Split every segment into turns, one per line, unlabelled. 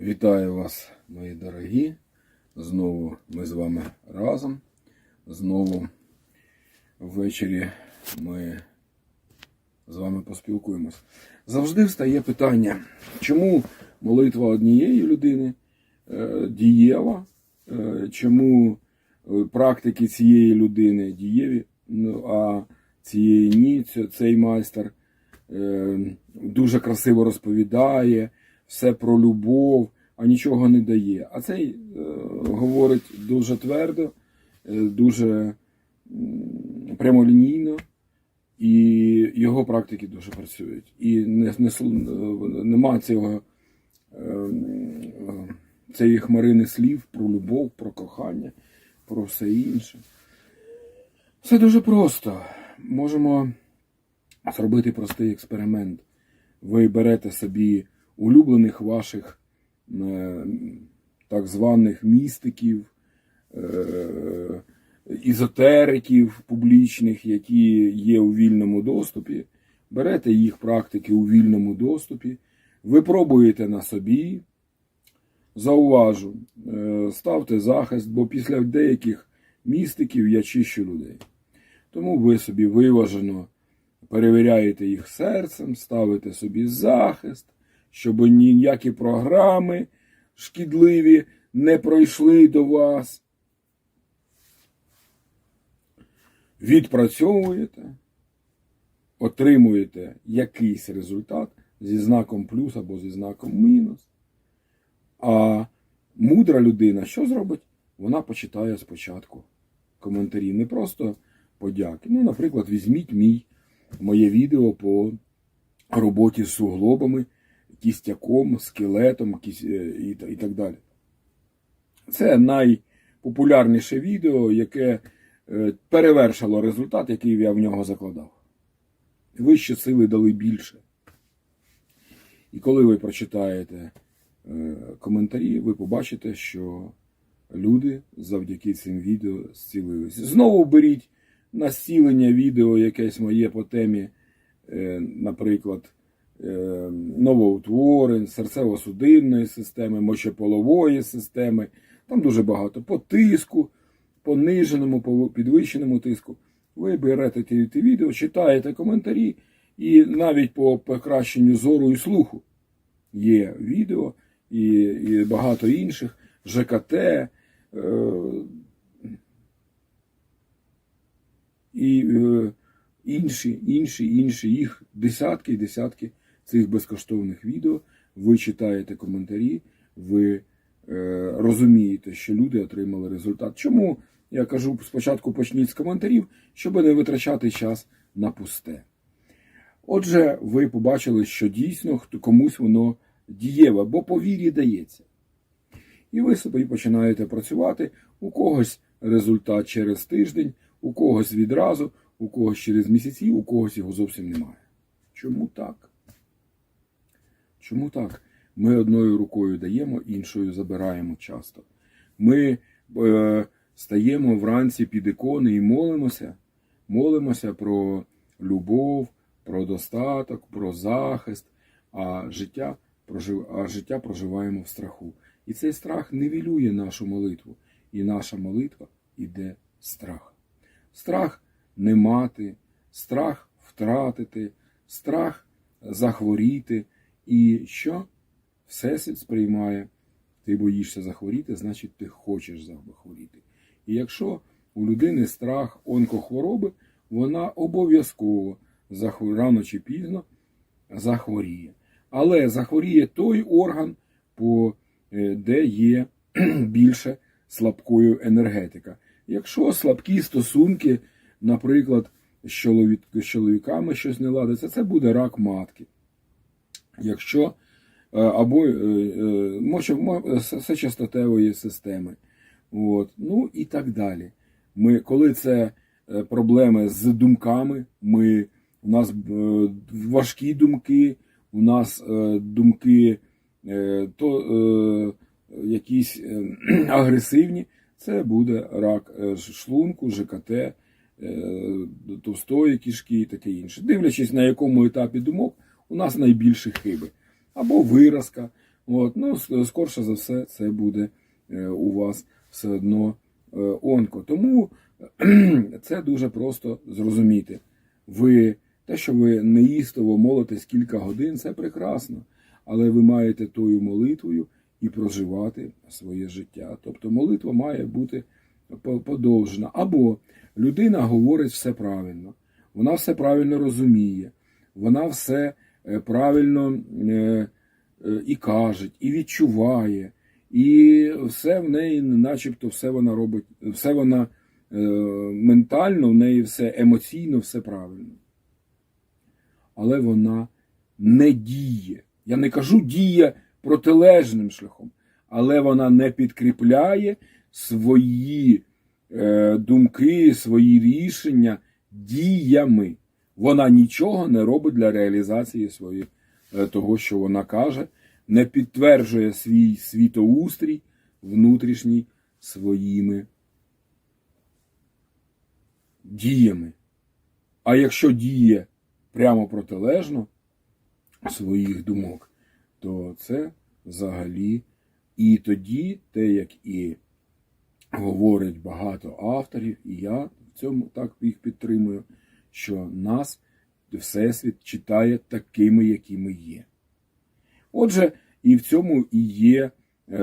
Вітаю вас, мої дорогі. Знову ми з вами разом. Знову ввечері ми з вами поспілкуємось. Завжди встає питання, чому молитва однієї людини е, дієва, е, чому е, практики цієї людини дієві, ну, а цієї ні, цей майстер дуже красиво розповідає, все про любов, а нічого не дає. А цей е, говорить дуже твердо, е, дуже прямолінійно, і його практики дуже працюють. І не, не, е, нема цього е, е, цієї хмарини слів про любов, про кохання, про все інше. Все дуже просто. Можемо зробити простий експеримент. Ви берете собі улюблених ваших е, так званих містиків, е, ізотериків публічних, які є у вільному доступі. Берете їх практики у вільному доступі, ви пробуєте на собі. Зауважу, е, ставте захист, бо після деяких містиків я чищу людей. Тому ви собі виважено перевіряєте їх серцем, ставите собі захист, щоб ніякі програми шкідливі не пройшли до вас. Відпрацьовуєте, отримуєте якийсь результат зі знаком плюс або зі знаком мінус. А мудра людина що зробить? Вона почитає спочатку коментарі. Не просто подяки. Ну, наприклад, візьміть мій, моє відео по роботі з суглобами, кістяком, скелетом е, і, так далі. Це найпопулярніше відео, яке е, перевершило результат, який я в нього закладав. Вищі сили дали більше. І коли ви прочитаєте е, коментарі, ви побачите, що люди завдяки цим відео зцілилися. Знову беріть на зцілення відео якесь моє по темі, наприклад, новоутворень, серцево-судинної системи, мочеполової системи. Там дуже багато по тиску, пониженому, по підвищеному тиску. Ви берете ті відео, читаєте коментарі, і навіть по покращенню зору і слуху є відео і, і багато інших. ЖКТ, е, і е, інші, інші, інші, їх десятки і десятки цих безкоштовних відео. Ви читаєте коментарі, ви е, розумієте, що люди отримали результат. Чому я кажу спочатку почніть з коментарів, щоб не витрачати час на пусте. Отже, ви побачили, що дійсно комусь воно дієве, бо по вірі дається. І ви собі починаєте працювати. У когось результат через тиждень, у когось відразу, у когось через місяці, у когось його зовсім немає. Чому так? Чому так? Ми одною рукою даємо, іншою забираємо часто. Ми е, стаємо вранці під ікони і молимося, молимося про любов, про достаток, про захист, а життя, а життя проживаємо в страху. І цей страх нивелює нашу молитву. І наша молитва іде страх. Страх не мати, страх втратити, страх захворіти. І що? Всесвіт сприймає. Ти боїшся захворіти, значить ти хочеш захворіти. І якщо у людини страх онкохвороби, вона обов'язково рано чи пізно захворіє. Але захворіє той орган, е, де є більше слабкою енергетика. Якщо слабкі стосунки, наприклад, з чоловіками щось не ладиться, це буде рак матки. Якщо е, або е, е, мочо- мо- системи. От. Ну і так далі. Ми, коли це проблеми з думками, ми, у нас важкі думки, у нас думки то якісь агресивні, це буде рак шлунку, ЖКТ, товстої кишки і таке інше. Дивлячись, на якому етапі думок у нас найбільші хиби. Або виразка. От, ну, скорше за все, це буде е, у вас все одно е, онко. Тому це дуже просто зрозуміти. Ви те, що ви неїстово молитесь кілька годин, це прекрасно. Але ви маєте тою молитвою і проживати своє життя. Тобто молитва має бути подовжена. Або людина говорить все правильно, вона все правильно розуміє, вона все правильно е, е, і каже, і відчуває, і все в неї, начебто, все вона робить, все вона е, ментально, в неї все емоційно, все правильно. Але вона не діє. Я не кажу діє протилежним шляхом, але вона не підкріпляє свої е, думки, свої рішення діями. Вона нічого не робить для реалізації своєї, е, того, що вона каже, не підтверджує свій світоустрій внутрішній своїми діями. А якщо діє прямо протилежно своїх думок, то це взагалі і тоді те, як і говорить багато авторів, і я в цьому так їх підтримую, що нас Всесвіт читає такими, які ми є. Отже, і в цьому і є е,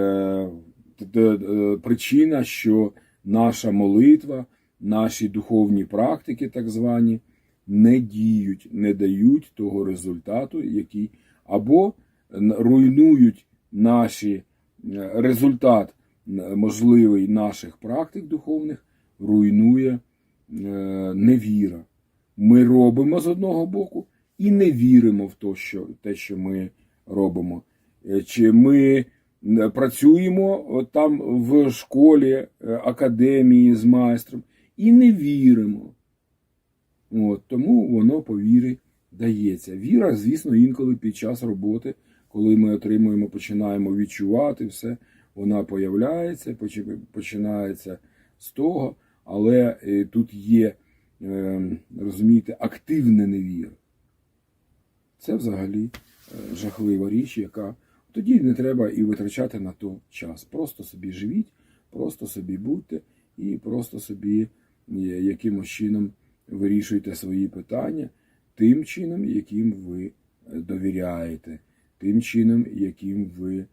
е, причина, що наша молитва, наші духовні практики, так звані, не діють, не дають того результату, який або руйнують наші е, результат можливий наших практик духовних, руйнує е, невіра. Ми робимо з одного боку і не віримо в то, що, те, що ми робимо. Е, Чи ми е, працюємо там в школі, е, академії з майстром і не віримо. От, тому воно по вірі дається. Віра, звісно, інколи під час роботи, коли ми отримуємо, починаємо відчувати все, вона появляється, починається з того, але е, тут є, е, розумієте, активне невіра. Це взагалі е, жахлива річ, яка тоді не треба і витрачати на то час. Просто собі живіть, просто собі будьте і просто собі е, якимось чином вирішуйте свої питання тим чином, яким ви е, довіряєте, тим чином, яким ви е,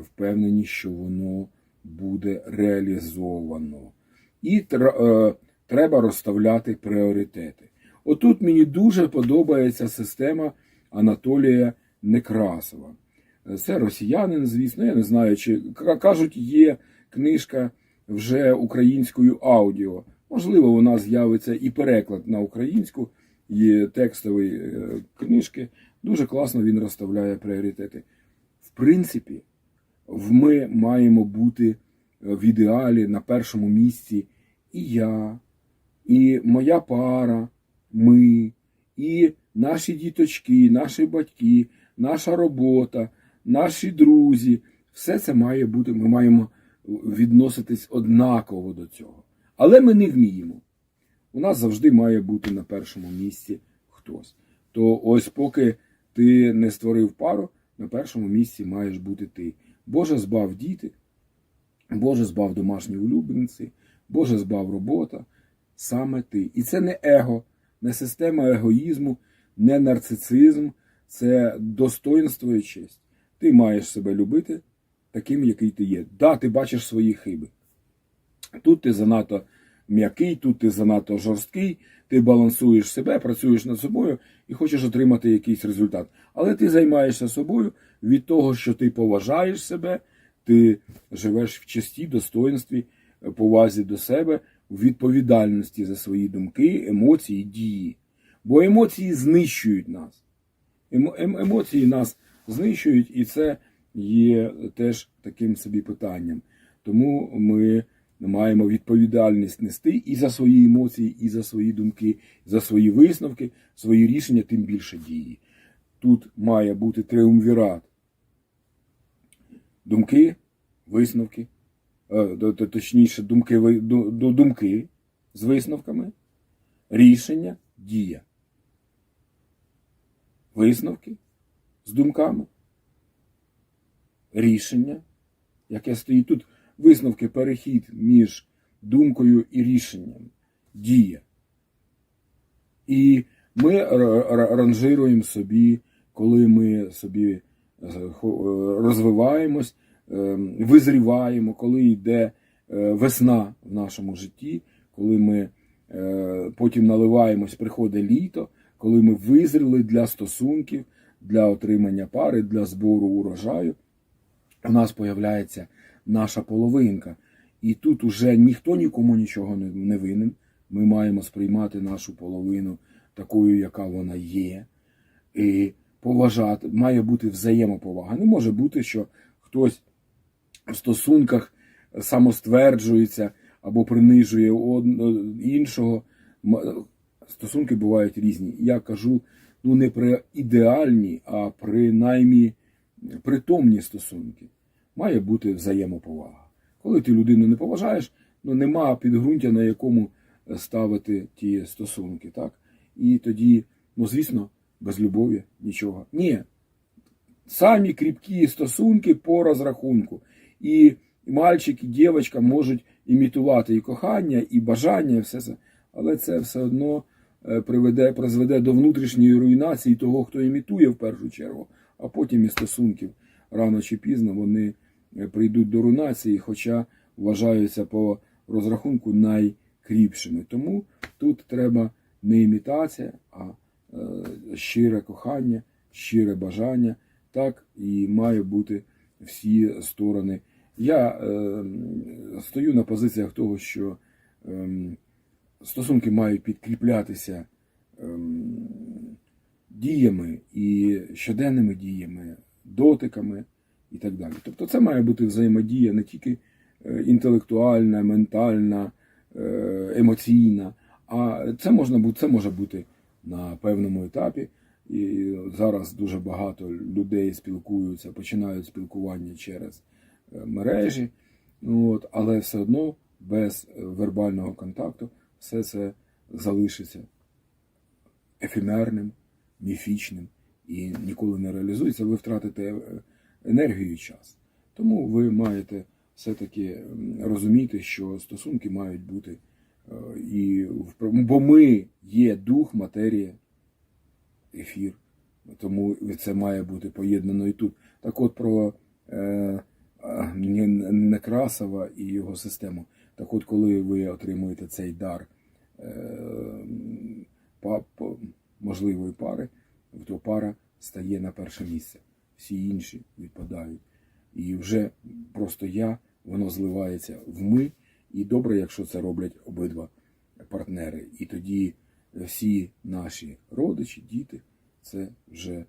впевнені, що воно буде реалізовано. І е, треба розставляти пріоритети. Отут мені дуже подобається система Анатолія Некрасова. Це росіянин, звісно, я не знаю, чи кажуть, є книжка вже українською аудіо. Можливо, вона з'явиться і переклад на українську, є текстові е, книжки. Дуже класно він розставляє пріоритети. В принципі, ми маємо бути е, в ідеалі на першому місці і я, і моя пара, ми, і наші діточки, наші батьки, наша робота, наші друзі. Все це має бути, ми маємо відноситись однаково до цього. Але ми не вміємо. У нас завжди має бути на першому місці хтось. То ось поки ти не створив пару, на першому місці маєш бути ти. Боже збав діти, Боже збав домашні улюбленці, Боже збав робота, саме ти. І це не его, не система егоїзму, не нарцицизм, це достоинство і честь. Ти маєш себе любити таким, який ти є. Да, ти бачиш свої хиби. Тут ти занадто м'який, тут ти занадто жорсткий, ти балансуєш себе, працюєш над собою і хочеш отримати якийсь результат. Але ти займаєшся собою від того, що ти поважаєш себе, ти живеш в честі, достоинстві, повазі до себе, в відповідальності за свої думки, емоції, дії. Бо емоції знищують нас. Ем- Емоції нас знищують, і це є теж таким собі питанням. Тому ми маємо відповідальність нести і за свої емоції, і за свої думки, за свої висновки, свої рішення, тим більше дії. Тут має бути триумвірат. Думки, висновки, точніше, думки, думки з висновками, рішення, дія. Висновки з думками, рішення, яке стоїть тут, висновки, перехід між думкою і рішенням, дія. І ми ранжируємо собі, коли ми собі е, е, розвиваємось, е, визріваємо, коли йде е, весна в нашому житті, коли ми е, потім наливаємось, приходить літо, коли ми визріли для стосунків, для отримання пари, для збору урожаю, у нас появляється наша половинка. І тут уже ніхто нікому нічого не винен. Ми маємо сприймати нашу половину такою, яка вона є. І поважати, має бути взаємоповага. Не може бути, що хтось в стосунках самостверджується або принижує іншого. Стосунки бувають різні. Я кажу ну не про ідеальні, а принаймні притомні стосунки. Має бути взаємоповага. Коли ти людину не поважаєш, ну нема підґрунтя, на якому ставити ті стосунки, так? І тоді, ну звісно, без любові нічого. Ні. Самі кріпкі стосунки по розрахунку. І мальчик, і дівчинка можуть імітувати і кохання, і бажання, і все це. Але це все одно е, приведе, призведе до внутрішньої руйнації того, хто імітує в першу чергу, а потім і стосунків рано чи пізно вони е, прийдуть до руйнації, хоча вважаються по розрахунку найкріпшими. Тому тут треба не імітація, а е, щире кохання, щире бажання. Так і має бути всі сторони. Я е, стою на позиціях того, що е, стосунки мають підкріплятися ем, діями і щоденними діями, дотиками і так далі. Тобто це має бути взаємодія не тільки е, інтелектуальна, ментальна, е, емоційна, а це можна це може бути на певному етапі. І зараз дуже багато людей спілкуються, починають спілкування через е, мережі, от, але все одно без вербального контакту все це залишиться ефемерним, міфічним і ніколи не реалізується. Ви втратите е, енергію і час. Тому ви маєте все-таки розуміти, що стосунки мають бути е, і бо ми є дух, матерія, ефір. Тому це має бути поєднано і тут. Так от про е, Некрасова і його систему. Так от, коли ви отримуєте цей дар е, можливої пари, то пара стає на перше місце. Всі інші відпадають. І вже просто я, воно зливається в ми. І добре, якщо це роблять обидва партнери. І тоді всі наші родичі, діти, це вже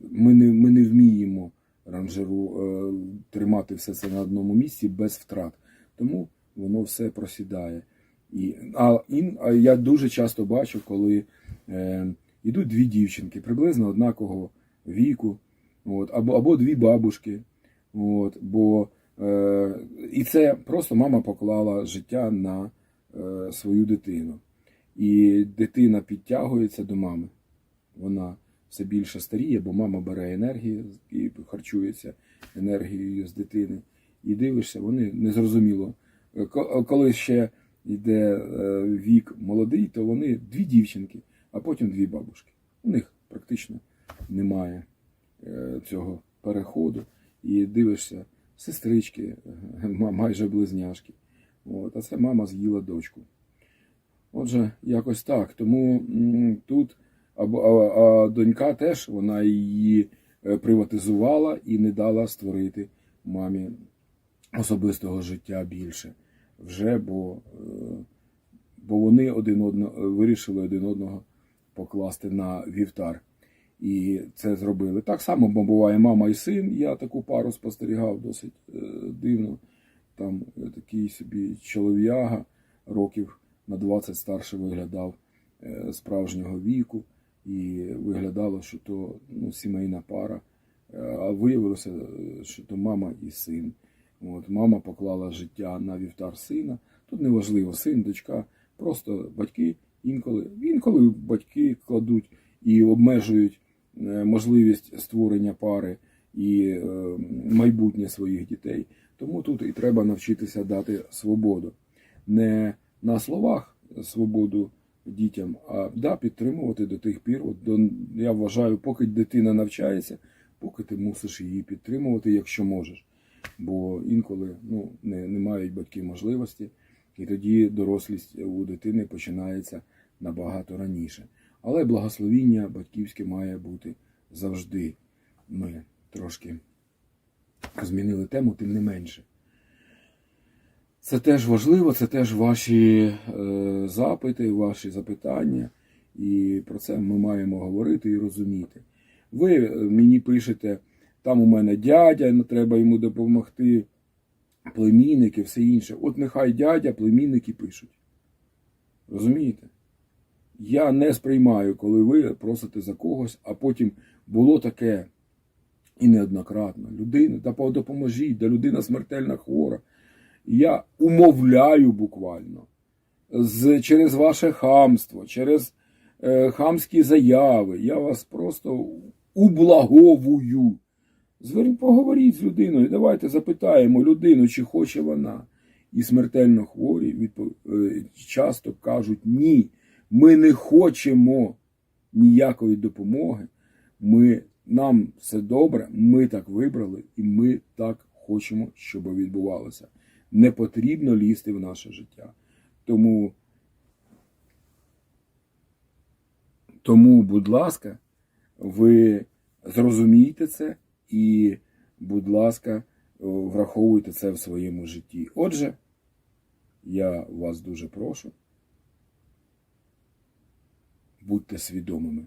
ми не, ми не вміємо ранжеру е, тримати все це на одному місці без втрат. Тому воно все просідає. І, а, ін, а я дуже часто бачу, коли е, йдуть дві дівчинки, приблизно однакового віку, от, або, або дві бабушки. От, бо, е, і це просто мама поклала життя на е, свою дитину. І дитина підтягується до мами. Вона все більше старіє, бо мама бере енергію і харчується енергією з дитини. І дивишся, вони незрозуміло. Е, Коли ще йде е, вік молодий, то вони дві дівчинки, а потім дві бабушки. У них практично немає е, цього переходу. І дивишся, сестрички, е, майже близняшки. От, а це мама з'їла дочку. Отже, якось так. Тому тут або а, а донька теж вона її е, приватизувала і не дала створити мамі особистого життя більше. Вже, бо, е, бо вони один одного вирішили один одного покласти на вівтар. І це зробили. Так само буває мама і син. Я таку пару спостерігав досить е, дивно. Там е, такий собі чолов'яга років на 20 старше виглядав е, справжнього віку, і виглядало, що то ну, сімейна пара. Е, А виявилося, що то мама і син. От, мама поклала життя на вівтар сина. Тут неважливо, син, дочка, просто батьки інколи, інколи батьки кладуть і обмежують е, можливість створення пари і е, майбутнє своїх дітей. Тому тут і треба навчитися дати свободу. Не на словах свободу дітям, а да, підтримувати до тих пір. От до, я вважаю, поки дитина навчається, поки ти мусиш її підтримувати, якщо можеш. Бо інколи ну, не, не мають батьки можливості, і тоді дорослість у дитини починається набагато раніше. Але благословіння батьківське має бути завжди. Ми трошки змінили тему, тим не менше. Це теж важливо, це теж ваші е, запити, ваші запитання, і про це ми маємо говорити і розуміти. Ви е, мені пишете, там у мене дядя, треба йому допомогти, племінники, все інше. От нехай дядя, племінники пишуть. Розумієте? Я не сприймаю, коли ви просите за когось, а потім було таке і неоднократно. Людина, та допоможіть, да людина смертельно хвора. Я умовляю буквально з, через ваше хамство, через е, хамські заяви. Я вас просто ублаговую. Зверніть, поговоріть з людиною, давайте запитаємо людину, чи хоче вона. І смертельно хворі е, часто кажуть ні, ми не хочемо ніякої допомоги. Ми, нам все добре, ми так вибрали, і ми так хочемо, щоб відбувалося. Не потрібно лізти в наше життя. Тому, тому, будь ласка, ви зрозумійте це і, будь ласка, враховуйте це в своєму житті. Отже, я вас дуже прошу. Будьте свідомими.